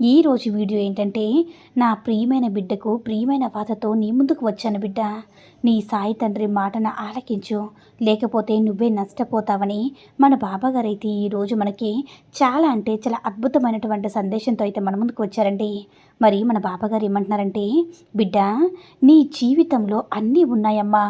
ఈ రోజు వీడియో ఏంటంటే నా ప్రియమైన బిడ్డకు ప్రియమైన వాతతో నీ ముందుకు వచ్చాను బిడ్డ. నీ సాయి తండ్రి మాటను ఆలకించు. లేకపోతే నువ్వే నష్టపోతావని మన బాబాగారు అయితే ఈరోజు మనకి చాలా అంటే చాలా అద్భుతమైనటువంటి సందేశంతో అయితే మన ముందుకు వచ్చారండి. మరి మన బాబాగారు ఏమంటున్నారంటే బిడ్డ నీ జీవితంలో అన్నీ ఉన్నాయమ్మా.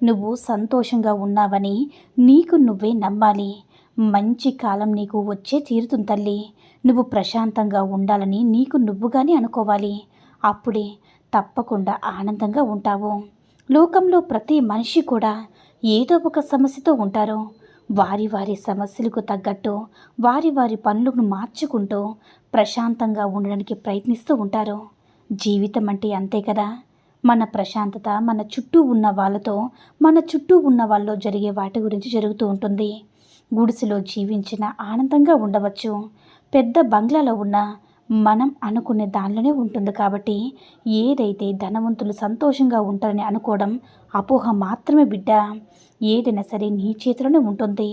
నువ్వు సంతోషంగా ఉన్నావని నీకు నువ్వే నమ్మాలి. మంచి కాలం నీకు వచ్చే తీరుతుంది తల్లి. నువ్వు ప్రశాంతంగా ఉండాలని నీకు నువ్వుగానే అనుకోవాలి. అప్పుడే తప్పకుండా ఆనందంగా ఉంటావు. లోకంలో ప్రతి మనిషి కూడా ఏదో ఒక సమస్యతో ఉంటారు. వారి వారి సమస్యలకు తగ్గట్టు వారి వారి పనులను మార్చుకుంటూ ప్రశాంతంగా ఉండడానికి ప్రయత్నిస్తూ ఉంటారు. జీవితం అంటే అంతే కదా. మన ప్రశాంతత మన చుట్టూ ఉన్న వాళ్ళతో మన చుట్టూ ఉన్న వాళ్ళలో జరిగే వాటి గురించి జరుగుతూ ఉంటుంది. గుడిసెలో జీవించిన ఆనందంగా ఉండవచ్చు. పెద్ద బంగ్లాలో ఉన్న మనం అనుకునే దానిలోనే ఉంటుంది కాబట్టి ఏదైతే ధనవంతులు సంతోషంగా ఉంటారని అనుకోవడం అపోహ మాత్రమే బిడ్డ. ఏదైనా సరే నీ చేతిలోనే ఉంటుంది.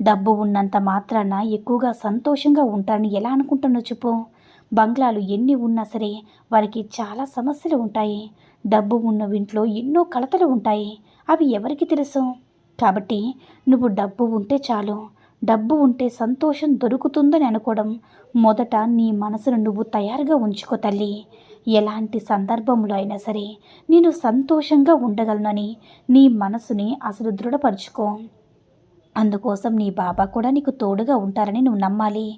డబ్బు ఉన్నంత మాత్రాన ఎక్కువగా సంతోషంగా ఉంటారని ఎలా అనుకుంటున్నావు చెప్పు. బంగ్లాలు ఎన్ని ఉన్నా సరే వారికి చాలా సమస్యలు ఉంటాయి. డబ్బు ఉన్న ఇంట్లో ఎన్నో కలతలు ఉంటాయి. అవి ఎవరికి తెలుసు? కాబట్టి నువ్వు డబ్బు ఉంటే చాలు. డబ్బు ఉంటే సంతోషం దొరుకుతుందని అనుకోవడం మొదట నీ మనసును నువ్వు తయారుగా ఉంచుకో తల్లి. ఎలాంటి సందర్భంలో అయినా సరే నేను సంతోషంగా ఉండగలనని నీ మనసుని అసలు దృఢపరుచుకో. అందుకోసం నీ బాబా కూడా నీకు తోడుగా ఉంటారని నువ్వు నమ్మాలి.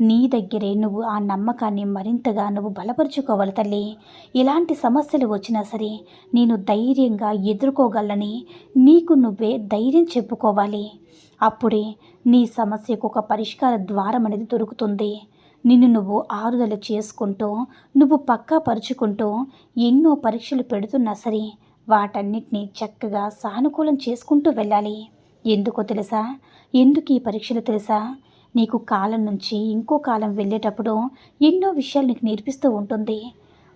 నీ దగ్గరే నువ్వు ఆ నమ్మకాన్ని మరింతగా నువ్వు బలపరుచుకోవాలి తల్లి. ఎలాంటి సమస్యలు వచ్చినా సరే నేను ధైర్యంగా ఎదుర్కోగలని నీకు నువ్వే ధైర్యం చెప్పుకోవాలి. అప్పుడే నీ సమస్యకు ఒక పరిష్కార ద్వారం అనేది దొరుకుతుంది. నిన్ను నువ్వు ఆరుదల చేసుకుంటూ నువ్వు పక్కా పరుచుకుంటూ ఎన్నో పరీక్షలు పెడుతున్నా సరే వాటన్నిటినీ చక్కగా సానుకూలం చేసుకుంటూ వెళ్ళాలి. ఎందుకో తెలుసా? ఎందుకు ఈ పరీక్షలు తెలుసా? నీకు కాలం నుంచి ఇంకో కాలం వెళ్ళేటప్పుడు ఎన్నో విషయాలు నీకు నేర్పిస్తూ ఉంటుంది.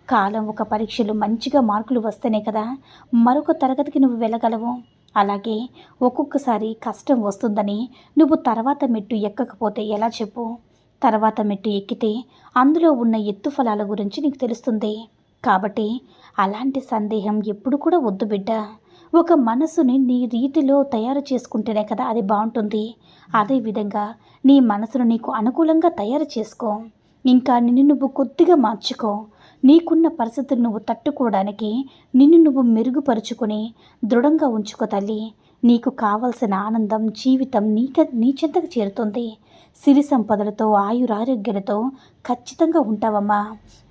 కాలం ఒక పరీక్షలు మంచిగా మార్కులు వస్తేనే కదా మరొక తరగతికి నువ్వు వెళ్ళగలవు. అలాగే ఒక్కొక్కసారి కష్టం వస్తుందని నువ్వు తర్వాత మెట్టు ఎక్కకపోతే ఎలా చెప్పు? తర్వాత మెట్టు ఎక్కితే అందులో ఉన్న ఎత్తు ఫలాల గురించి నీకు తెలుస్తుంది. కాబట్టి అలాంటి సందేహం ఎప్పుడు కూడా వద్దు బిడ్డ. ఒక మనసుని నీ రీతిలో తయారు చేసుకుంటేనే కదా అది బాగుంటుంది. అదేవిధంగా నీ మనసును నీకు అనుకూలంగా తయారు చేసుకో. ఇంకా నిన్ను నువ్వు కొద్దిగా మార్చుకో. నీకున్న పరిస్థితులు నువ్వు తట్టుకోవడానికి నిన్ను నువ్వు మెరుగుపరుచుకొని దృఢంగా ఉంచుకో తల్లి. నీకు కావలసిన ఆనందం జీవితం నీక నీ చెంతకు చేరుతుంది. సిరి సంపదలతో ఆయురారోగ్యాలతో ఖచ్చితంగా ఉంటావమ్మా.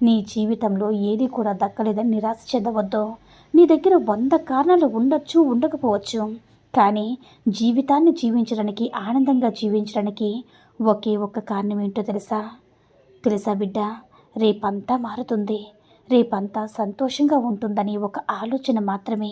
నీ జీవితంలో ఏది కూడా దక్కలేదని నిరాశ చెందవద్దు. నీ దగ్గర వంద కారణాలు ఉండొచ్చు ఉండకపోవచ్చు. కానీ జీవితాన్ని జీవించడానికి ఆనందంగా జీవించడానికి ఒకే ఒక్క కారణం ఏంటో తెలుసా? తెలుసా బిడ్డ? రేపంతా మారుతుంది. రేపంతా సంతోషంగా ఉంటుందని ఒక ఆలోచన మాత్రమే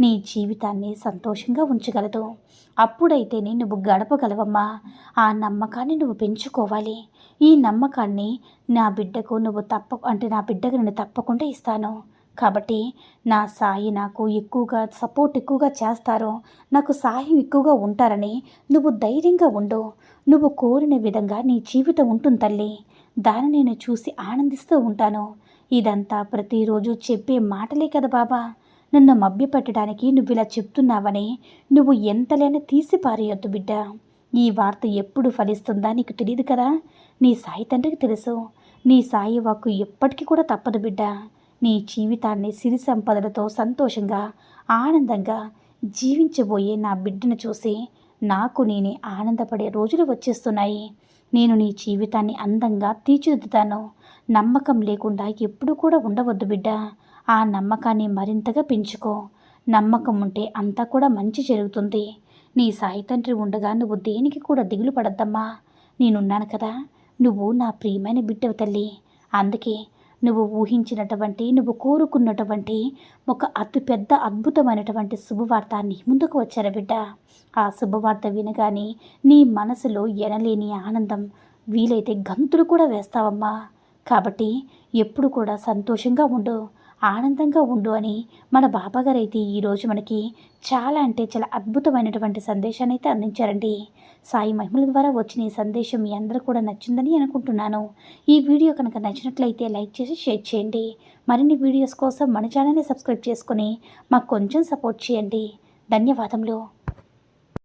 నీ జీవితాన్ని సంతోషంగా ఉంచగలదు. అప్పుడైతేనే నువ్వు గడపగలవమ్మా. ఆ నమ్మకాన్ని నువ్వు పెంచుకోవాలి. ఈ నమ్మకాన్ని నా బిడ్డకు నువ్వు తప్ప అంటే నా బిడ్డకు నేను తప్పకుండా ఇస్తాను. కాబట్టి నా సాయి నాకు ఎక్కువగా సపోర్ట్ ఎక్కువగా చేస్తారో నాకు సాయం ఎక్కువగా ఉంటారని నువ్వు ధైర్యంగా ఉండు. నువ్వు కోరిన విధంగా నీ జీవితం ఉంటుంది తల్లి. దాన్ని నేను చూసి ఆనందిస్తూ ఉంటాను. ఇదంతా ప్రతిరోజు చెప్పే మాటలే కదా బాబా. నన్ను మభ్యపెట్టడానికి నువ్వు ఇలా చెప్తున్నావని నువ్వు ఎంతలైనా తీసి పారేయొద్దు బిడ్డ. ఈ వార్త ఎప్పుడు ఫలిస్తుందా నీకు తెలియదు కదా? నీ సాయి తండ్రికి తెలుసు. నీ సాయి వాక్కు ఎప్పటికీ కూడా తప్పదు బిడ్డ. నీ జీవితాన్ని సిరి సంపదలతో సంతోషంగా ఆనందంగా జీవించబోయే నా బిడ్డను చూసి నాకు నేనే ఆనందపడే రోజులు వచ్చేస్తున్నాయి. నేను నీ జీవితాన్ని అందంగా తీర్చిదిద్దుతాను. నమ్మకం లేకుండా ఎప్పుడు కూడా ఉండవద్దు బిడ్డ. ఆ నమ్మకాన్ని మరింతగా పెంచుకో. నమ్మకం ఉంటే అంతా కూడా మంచి జరుగుతుంది. నీ సాయి తండ్రి ఉండగా నువ్వు దేనికి కూడా దిగులు పడద్దమ్మా. నేనున్నాను కదా. నువ్వు నా ప్రియమైన బిడ్డవు తల్లి. అందుకే నువ్వు ఊహించినటువంటి నువ్వు కోరుకున్నటువంటి ఒక అతిపెద్ద అద్భుతమైనటువంటి శుభవార్త నీ ముందుకు వచ్చారు బిడ్డ? ఆ శుభవార్త వినగానే నీ మనసులో ఎనలేని ఆనందం వీలైతే గంతులు కూడా వేస్తావమ్మా. కాబట్టి ఎప్పుడు కూడా సంతోషంగా ఉండు. ఆనందంగా ఉండు అని మన బాబాగారు అయితే ఈరోజు మనకి చాలా అంటే చాలా అద్భుతమైనటువంటి సందేశాన్ని అయితే అందించారండి. సాయి మహిమల ద్వారా వచ్చిన ఈ సందేశం మీ అందరూ కూడా నచ్చిందని అనుకుంటున్నాను. ఈ వీడియో కనుక నచ్చినట్లయితే లైక్ చేసి షేర్ చేయండి. మరిన్ని వీడియోస్ కోసం మన ఛానల్ని సబ్స్క్రైబ్ చేసుకొని మాకు కొంచెం సపోర్ట్ చేయండి. ధన్యవాదములు.